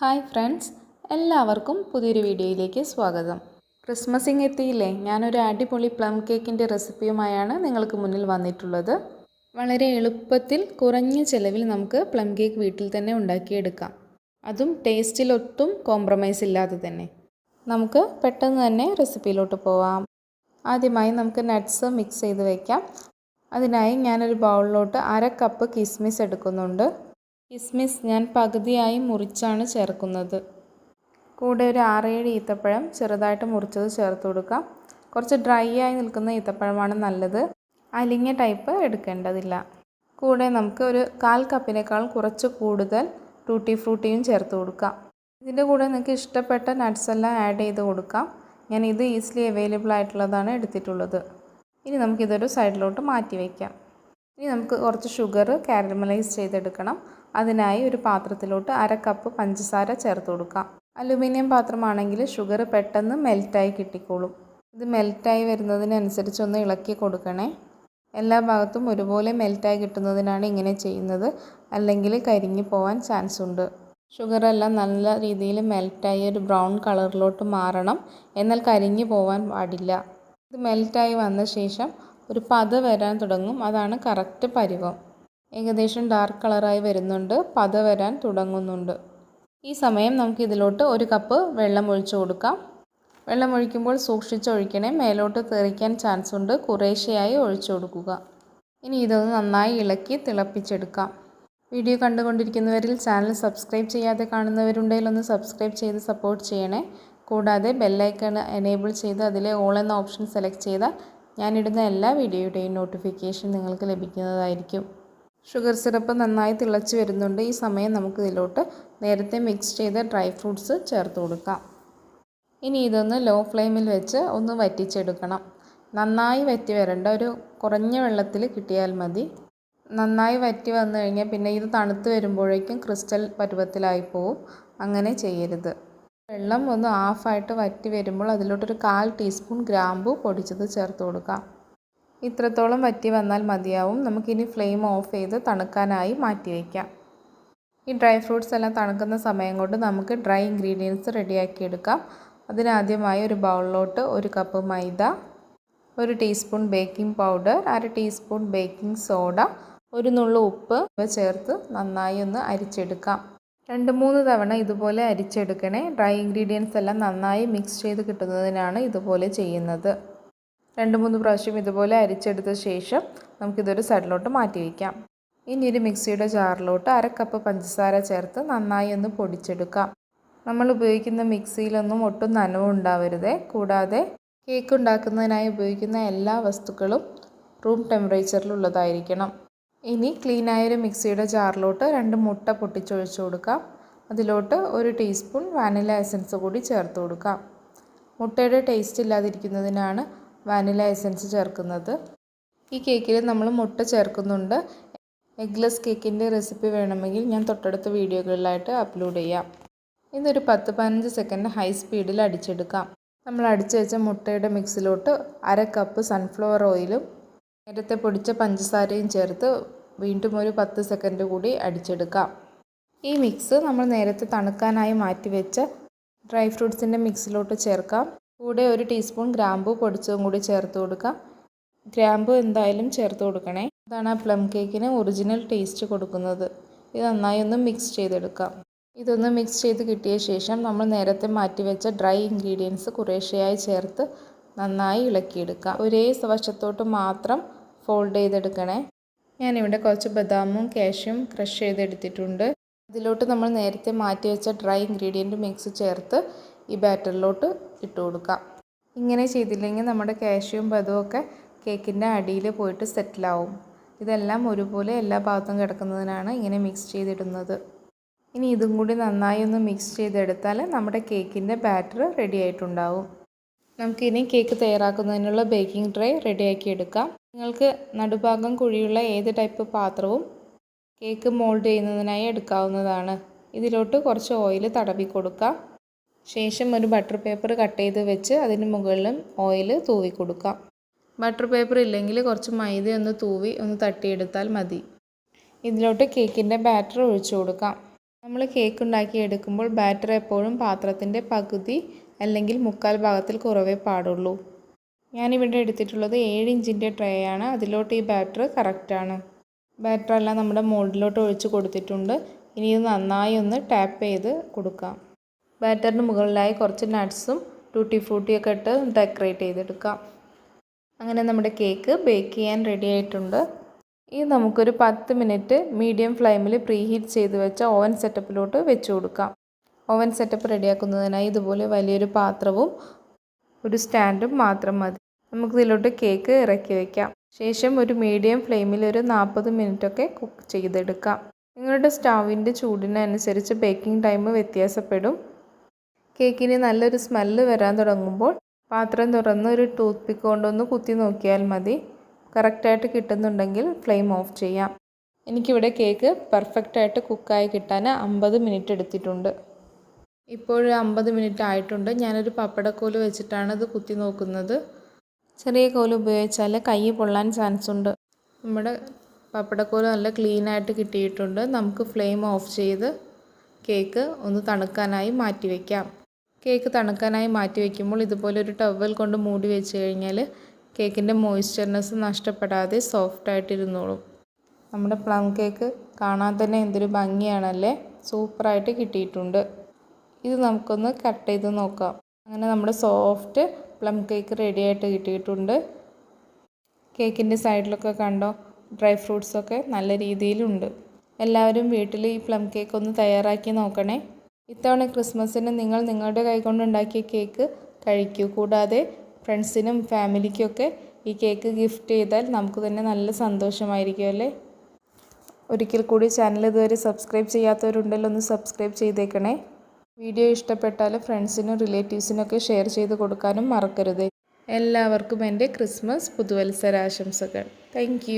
Hi friends എല്ലാവർക്കും പുതിയൊരു വീഡിയോയിലേക്ക് സ്വാഗതം. ക്രിസ്മസിങ് എത്തിയില്ലേ? ഞാനൊരു അടിപൊളി പ്ലം കേക്കിന്റെ റെസിപ്പിയുമായാണ് നിങ്ങൾക്ക് മുന്നിൽ വന്നിട്ടുള്ളത്. വളരെ എളുപ്പത്തിൽ കുറഞ്ഞ ചിലവിൽ നമുക്ക് പ്ലം കേക്ക് വീട്ടിൽ തന്നെ ഉണ്ടാക്കിയെടുക്കാം. അതും ടേസ്റ്റിലൊട്ടും കോംപ്രമൈസ് ഇല്ലാതെ തന്നെ. നമുക്ക് പെട്ടെന്ന് തന്നെ റെസിപ്പിയിലോട്ട് പോവാം. ആദ്യമായി നമുക്ക് നട്ട്സ് മിക്സ് ചെയ്ത് വയ്ക്കാം അതിനായി ഞാനൊരു ബൗളിലോട്ട് അര കപ്പ് കിസ്മിസ് എടുക്കുന്നുണ്ട്. കിസ്മിസ് ഞാൻ പകുതിയായി മുറിച്ചാണ് ചേർക്കുന്നത്. കൂടെ ഒരു ആറേഴ് ഈത്തപ്പഴം ചെറുതായിട്ട് മുറിച്ചത് ചേർത്ത് കൊടുക്കാം. കുറച്ച് ഡ്രൈ ആയി നിൽക്കുന്ന ഈത്തപ്പഴമാണ് നല്ലത്. അലിഞ്ഞ ടൈപ്പ് എടുക്കേണ്ടതില്ല. കൂടെ നമുക്ക് ഒരു കാൽ കപ്പിനേക്കാൾ കുറച്ച് കൂടുതൽ ടൂട്ടി ഫ്രൂട്ടിയും ചേർത്ത് കൊടുക്കാം. ഇതിന്റെ കൂടെ നിങ്ങൾക്ക് ഇഷ്ടപ്പെട്ട നട്ട്സ് എല്ലാം ആഡ് ചെയ്ത് കൊടുക്കാം. ഞാൻ ഇത് ഈസിലി അവൈലബിൾ ആയിട്ടുള്ളതാണ് എടുത്തിട്ടുള്ളത്. ഇനി നമുക്കിതൊരു സൈഡിലോട്ട് മാറ്റി വയ്ക്കാം. ഇനി നമുക്ക് കുറച്ച് ഷുഗർ കാരമലൈസ് ചെയ്തെടുക്കണം. അതിനായി ഒരു പാത്രത്തിലോട്ട് അര കപ്പ് പഞ്ചസാര ചേർത്ത് കൊടുക്കാം. അലുമിനിയം പാത്രമാണെങ്കിൽ ഷുഗർ പെട്ടെന്ന് മെൽറ്റായി കിട്ടിക്കോളും. ഇത് മെൽറ്റായി വരുന്നതിനനുസരിച്ച് ഒന്ന് ഇളക്കി കൊടുക്കണേ. എല്ലാ ഭാഗത്തും ഒരുപോലെ മെൽറ്റായി കിട്ടുന്നതിനാണ് ഇങ്ങനെ ചെയ്യുന്നത്. അല്ലെങ്കിൽ കരിഞ്ഞു പോകാൻ ചാൻസ് ഉണ്ട്. ഷുഗർ എല്ലാം നല്ല രീതിയിൽ മെൽറ്റായി ഒരു ബ്രൗൺ കളറിലോട്ട് മാറണം. എന്നാൽ കരിഞ്ഞു പോകാൻ പാടില്ല. ഇത് മെൽറ്റായി വന്ന ശേഷം ഒരു പത വരാൻ തുടങ്ങും. അതാണ് കറക്റ്റ് പരുവം. ഏകദേശം ഡാർക്ക് കളറായി വരുന്നുണ്ട്. പത വരാൻ തുടങ്ങുന്നുണ്ട്. ഈ സമയം നമുക്ക് ഇതിലോട്ട് ഒരു കപ്പ് വെള്ളം ഒഴിച്ചു കൊടുക്കാം. വെള്ളം ഒഴിക്കുമ്പോൾ സൂക്ഷിച്ചൊഴിക്കണേ. മേലോട്ട് തെറിക്കാൻ ചാൻസ് ഉണ്ട്. കുറേശ്ശെയായി ഒഴിച്ചു കൊടുക്കുക. ഇനി ഇതൊന്ന് നന്നായി ഇളക്കി തിളപ്പിച്ചെടുക്കാം. വീഡിയോ കണ്ടുകൊണ്ടിരിക്കുന്നവരിൽ ചാനൽ സബ്സ്ക്രൈബ് ചെയ്യാതെ കാണുന്നവരുണ്ടെങ്കിൽ ഒന്ന് സബ്സ്ക്രൈബ് ചെയ്ത് സപ്പോർട്ട് ചെയ്യണേ. കൂടാതെ ബെല്ലൈക്കൺ എനേബിൾ ചെയ്ത് അതിലെ ഓൾ എന്ന ഓപ്ഷൻ സെലക്ട് ചെയ്താൽ ഞാനിടുന്ന എല്ലാ വീഡിയോയുടെയും നോട്ടിഫിക്കേഷൻ നിങ്ങൾക്ക് ലഭിക്കുന്നതായിരിക്കും. ഷുഗർ സിറപ്പ് നന്നായി തിളച്ച് വരുന്നുണ്ട്. ഈ സമയം നമുക്ക് ഇതിലോട്ട് നേരത്തെ മിക്സ് ചെയ്ത ഡ്രൈ ഫ്രൂട്ട്സ് ചേർത്ത് കൊടുക്കാം. ഇനി ഇതൊന്ന് ലോ ഫ്ലെയിമിൽ വെച്ച് ഒന്ന് വറ്റിച്ചെടുക്കണം. നന്നായി വറ്റി വരേണ്ട ഒരു കുറഞ്ഞ വെള്ളത്തിൽ കിട്ടിയാൽ മതി. നന്നായി വറ്റി വന്നു കഴിഞ്ഞാൽ പിന്നെ ഇത് തണുത്ത് വരുമ്പോഴേക്കും ക്രിസ്റ്റൽ പരുവത്തിലായി പോവും. അങ്ങനെ ചെയ്യരുത്. വെള്ളം ഒന്ന് ഹാഫായിട്ട് വറ്റി വരുമ്പോൾ അതിലോട്ടൊരു കാൽ ടീസ്പൂൺ ഗ്രാമ്പു പൊടിച്ചത് ചേർത്ത് കൊടുക്കാം. ഇത്രത്തോളം വറ്റി വന്നാൽ മതിയാവും. നമുക്കിനി ഫ്ലെയിം ഓഫ് ചെയ്ത് തണുക്കാനായി മാറ്റി വയ്ക്കാം. ഈ ഡ്രൈ ഫ്രൂട്ട്സ് എല്ലാം തണുക്കുന്ന സമയം കൊണ്ട് നമുക്ക് ഡ്രൈ ഇൻഗ്രീഡിയൻസ് റെഡിയാക്കി എടുക്കാം. അതിനാദ്യമായി ഒരു ബൗളിലോട്ട് ഒരു കപ്പ് മൈദ ഒരു ടീസ്പൂൺ ബേക്കിംഗ് പൗഡർ അര ടീസ്പൂൺ ബേക്കിംഗ് സോഡ ഒരു നുള്ളു ഉപ്പ് ഇവ ചേർത്ത് നന്നായി ഒന്ന് അരിച്ചെടുക്കാം. രണ്ട് മൂന്ന് തവണ ഇതുപോലെ അരിച്ചെടുക്കണേ. ഡ്രൈ ഇൻഗ്രീഡിയൻസ് എല്ലാം നന്നായി മിക്സ് ചെയ്ത് കിട്ടുന്നതിനാണ് ഇതുപോലെ ചെയ്യുന്നത്. രണ്ട് മൂന്ന് പ്രാവശ്യം ഇതുപോലെ അരിച്ചെടുത്ത ശേഷം നമുക്കിതൊരു സൈഡിലോട്ട് മാറ്റി വയ്ക്കാം. ഇനി ഒരു മിക്സിയുടെ ജാറിലോട്ട് അര കപ്പ് പഞ്ചസാര ചേർത്ത് നന്നായി ഒന്ന് പൊടിച്ചെടുക്കാം. നമ്മൾ ഉപയോഗിക്കുന്ന മിക്സിയിലൊന്നും ഒട്ടും നനവുണ്ടാവരുത് കൂടാതെ കേക്ക് ഉണ്ടാക്കുന്നതിനായി ഉപയോഗിക്കുന്ന എല്ലാ വസ്തുക്കളും റൂം ടെമ്പറേച്ചറിലുള്ളതായിരിക്കണം ഇനി ക്ലീനായൊരു മിക്സിയുടെ ജാറിലോട്ട് രണ്ട് മുട്ട പൊട്ടിച്ചൊഴിച്ച് കൊടുക്കാം. അതിലോട്ട് ഒരു ടീസ്പൂൺ വാനില എസൻസ് കൂടി ചേർത്ത് കൊടുക്കാം. മുട്ടയുടെ ടേസ്റ്റ് ഇല്ലാതിരിക്കുന്നതിനാണ് വാനില എസൻസ് ചേർക്കുന്നത്. ഈ കേക്കിൽ നമ്മൾ മുട്ട ചേർക്കുന്നുണ്ട്. എഗ്ലെസ് കേക്കിന്റെ റെസിപ്പി വേണമെങ്കിൽ ഞാൻ തൊട്ടടുത്ത വീഡിയോകളിലായിട്ട് അപ്ലോഡ് ചെയ്യാം. ഇതൊരു പത്ത് പതിനഞ്ച് സെക്കൻഡ് ഹൈ സ്പീഡിൽ അടിച്ചെടുക്കാം. നമ്മൾ അടിച്ചു വെച്ച മുട്ടയുടെ മിക്സിലോട്ട് അര കപ്പ് സൺഫ്ലവർ ഓയിലും നേരത്തെ പൊടിച്ച പഞ്ചസാരയും ചേർത്ത് വീണ്ടും ഒരു പത്ത് സെക്കൻഡ് കൂടി അടിച്ചെടുക്കാം. ഈ മിക്സ് നമ്മൾ നേരത്തെ തണുക്കാനായി മാറ്റി വെച്ച ഡ്രൈ ഫ്രൂട്ട്സിന്റെ മിക്സിലോട്ട് ചേർക്കാം. കൂടെ ഒരു ടീസ്പൂൺ ഗ്രാമ്പു പൊടിച്ചതും കൂടി ചേർത്ത് കൊടുക്കാം. ഗ്രാമ്പു എന്തായാലും ചേർത്ത് കൊടുക്കണേ. അതാണ് ആ പ്ലം കേക്കിന് ഒറിജിനൽ ടേസ്റ്റ് കൊടുക്കുന്നത്. ഇത് നന്നായി ഒന്ന് മിക്സ് ചെയ്തെടുക്കാം. ഇതൊന്ന് മിക്സ് ചെയ്ത് കിട്ടിയ ശേഷം നമ്മൾ നേരത്തെ മാറ്റി വെച്ച ഡ്രൈ ഇൻഗ്രീഡിയൻസ് കുറേശ്ശെയായി ചേർത്ത് നന്നായി ഇളക്കിയെടുക്കാം. ഒരേ വശത്തോട്ട് മാത്രം ഫോൾഡ് ചെയ്തെടുക്കണേ. ഞാനിവിടെ കുറച്ച് ബദാമും കാഷ്യും ക്രഷ് ചെയ്തെടുത്തിട്ടുണ്ട്. ഇതിലോട്ട് നമ്മൾ നേരത്തെ മാറ്റി വെച്ച ഡ്രൈ ഇൻഗ്രീഡിയന്റ് മിക്സ് ചേർത്ത് ഈ ബാറ്ററിലോട്ട് ഇട്ട് കൊടുക്കാം. ഇങ്ങനെ ചെയ്തില്ലെങ്കിൽ നമ്മുടെ കാഷ്യും ബദവും ഒക്കെ കേക്കിന്റെ അടിയിൽ പോയിട്ട് സെറ്റിലാവും ഇതെല്ലാം ഒരുപോലെ എല്ലാ ഭാഗത്തും കിടക്കുന്നതിനാണ് ഇങ്ങനെ മിക്സ് ചെയ്തിടുന്നത്. ഇനി ഇതും കൂടി നന്നായി ഒന്ന് മിക്സ് ചെയ്തെടുത്താൽ നമ്മുടെ കേക്കിന്റെ ബാറ്റർ റെഡി ആയിട്ടുണ്ടാവും. നമുക്കിനി കേക്ക് തയ്യാറാക്കുന്നതിനുള്ള ബേക്കിംഗ് ട്രേ റെഡിയാക്കി എടുക്കാം. നിങ്ങൾക്ക് നടുഭാഗം കുഴിയുള്ള ഏത് ടൈപ്പ് പാത്രവും കേക്ക് മോൾഡ് ചെയ്യുന്നതിനായി എടുക്കാവുന്നതാണ്. ഇതിലോട്ട് കുറച്ച് ഓയിൽ തടവി കൊടുക്കാം. ശേഷം ഒരു ബട്ടർ പേപ്പർ കട്ട് ചെയ്ത് വെച്ച് അതിന് മുകളിലും ഓയിൽ തൂവി കൊടുക്കാം. ബട്ടർ പേപ്പർ ഇല്ലെങ്കിൽ കുറച്ച് മൈദ ഒന്ന് തൂവി ഒന്ന് തട്ടിയെടുത്താൽ മതി. ഇതിലോട്ട് കേക്കിന്റെ ബാറ്റർ ഒഴിച്ചു കൊടുക്കാം. നമ്മൾ കേക്ക് ഉണ്ടാക്കി എടുക്കുമ്പോൾ ബാറ്റർ എപ്പോഴും പാത്രത്തിന്റെ പകുതി അല്ലെങ്കിൽ മുക്കാൽ ഭാഗത്തിൽ കുറവേ പാടുള്ളൂ. ഞാനിവിടെ എടുത്തിട്ടുള്ളത് ഏഴ് ഇഞ്ചിന്റെ ട്രേ ആണ് അതിലോട്ട് ഈ ബാറ്റർ കറക്റ്റാണ്. ബാറ്റർ എല്ലാം നമ്മുടെ മോൾഡിലോട്ട് ഒഴിച്ച് കൊടുത്തിട്ടുണ്ട്. ഇനി ഇത് നന്നായി ഒന്ന് ടാപ്പ് ചെയ്ത് കൊടുക്കാം. ബാറ്ററിന് മുകളിലായി കുറച്ച് നട്ട്സും ടൂട്ടി ഫ്രൂട്ടിയൊക്കെ ഇട്ട് ഡെക്കറേറ്റ് ചെയ്തെടുക്കാം. അങ്ങനെ നമ്മുടെ കേക്ക് ബേക്ക് ചെയ്യാൻ റെഡി ആയിട്ടുണ്ട്. ഇത് നമുക്കൊരു പത്ത് മിനിറ്റ് മീഡിയം ഫ്ലെയിമിൽ പ്രീ ഹീറ്റ് ചെയ്ത് വെച്ച ഓവൻ സെറ്റപ്പിലോട്ട് വെച്ച് കൊടുക്കാം. ഓവൻ സെറ്റപ്പ് റെഡിയാക്കുന്നതിനായി ഇതുപോലെ വലിയൊരു പാത്രവും ഒരു സ്റ്റാൻഡും മാത്രം മതി. നമുക്കിതിലോട്ട് കേക്ക് ഇറക്കി വയ്ക്കാം ശേഷം ഒരു മീഡിയം ഫ്ലെയിമിൽ ഒരു നാൽപ്പത് മിനിറ്റൊക്കെ കുക്ക് ചെയ്തെടുക്കാം. നിങ്ങളുടെ സ്റ്റൗവിന്റെ ചൂടിനനുസരിച്ച് ബേക്കിംഗ് ടൈം വ്യത്യാസപ്പെടും. കേക്കിന് നല്ലൊരു സ്മെല്ല് വരാൻ തുടങ്ങുമ്പോൾ പാത്രം തുറന്ന് ഒരു ടൂത്ത് പിക്ക് കൊണ്ടൊന്ന് കുത്തി നോക്കിയാൽ മതി. കറക്റ്റായിട്ട് കിട്ടുന്നുണ്ടെങ്കിൽ ഫ്ലെയിം ഓഫ് ചെയ്യാം. എനിക്കിവിടെ കേക്ക് പെർഫെക്റ്റായിട്ട് കുക്കായി കിട്ടാൻ അമ്പത് മിനിറ്റ് എടുത്തിട്ടുണ്ട്. ഇപ്പോൾ അമ്പത് മിനിറ്റ് ആയിട്ടുണ്ട്. ഞാനൊരു പപ്പടക്കോൽ വെച്ചിട്ടാണ് ഇത് കുത്തി നോക്കുന്നത്. ചെറിയ കോൽ ഉപയോഗിച്ചാൽ കൈ പൊള്ളാൻ ചാൻസ് ഉണ്ട്. നമ്മുടെ പപ്പടക്കോൽ നല്ല ക്ലീനായിട്ട് കിട്ടിയിട്ടുണ്ട്. നമുക്ക് ഫ്ലെയിം ഓഫ് ചെയ്ത് കേക്ക് ഒന്ന് തണുക്കാനായി മാറ്റി വയ്ക്കാം കേക്ക് തണുക്കാനായി മാറ്റി വയ്ക്കുമ്പോൾ ഇതുപോലെ ഒരു ടവൽ കൊണ്ട് മൂടി വെച്ച് കഴിഞ്ഞാൽ കേക്കിന്റെ മോയ്സ്ചർനെസ് നഷ്ടപ്പെടാതെ സോഫ്റ്റായിട്ടിരുന്നോളും നമ്മുടെ പ്ലം കേക്ക് കാണാൻ തന്നെ എന്തൊരു ഭംഗിയാണല്ലേ? സൂപ്പറായിട്ട് കിട്ടിയിട്ടുണ്ട്. ഇത് നമുക്കൊന്ന് കട്ട് ചെയ്ത് നോക്കാം. അങ്ങനെ നമ്മുടെ സോഫ്റ്റ് പ്ലം കേക്ക് റെഡിയായിട്ട് കിട്ടിയിട്ടുണ്ട്. കേക്കിന്റെ സൈഡിലൊക്കെ കണ്ടോ ഡ്രൈ ഫ്രൂട്ട്സൊക്കെ നല്ല രീതിയിലുണ്ട്. എല്ലാവരും വീട്ടിൽ ഈ പ്ലം കേക്ക് ഒന്ന് തയ്യാറാക്കി നോക്കണേ. ഇത്തവണ ക്രിസ്മസിന് നിങ്ങൾ നിങ്ങളുടെ കൈകൊണ്ടുണ്ടാക്കിയ കേക്ക് കഴിക്കൂ. കൂടാതെ ഫ്രണ്ട്സിനും ഫാമിലിക്കൊക്കെ ഈ കേക്ക് ഗിഫ്റ്റ് ചെയ്താൽ നമുക്ക് തന്നെ നല്ല സന്തോഷമായിരിക്കും അല്ലേ? ഒരിക്കൽ കൂടി ചാനൽ ഇതുവരെ സബ്സ്ക്രൈബ് ചെയ്യാത്തവരുണ്ടെങ്കിൽ ഒന്ന് സബ്സ്ക്രൈബ് ചെയ്തേക്കണേ. വീഡിയോ ഇഷ്ടപ്പെട്ടാൽ ഫ്രണ്ട്സിനും റിലേറ്റീവ്സിനൊക്കെ ഷെയർ ചെയ്ത് കൊടുക്കാനും മറക്കരുത്. എല്ലാവർക്കും എന്റെ ക്രിസ്മസ് പുതുവത്സരാശംസകൾ. താങ്ക്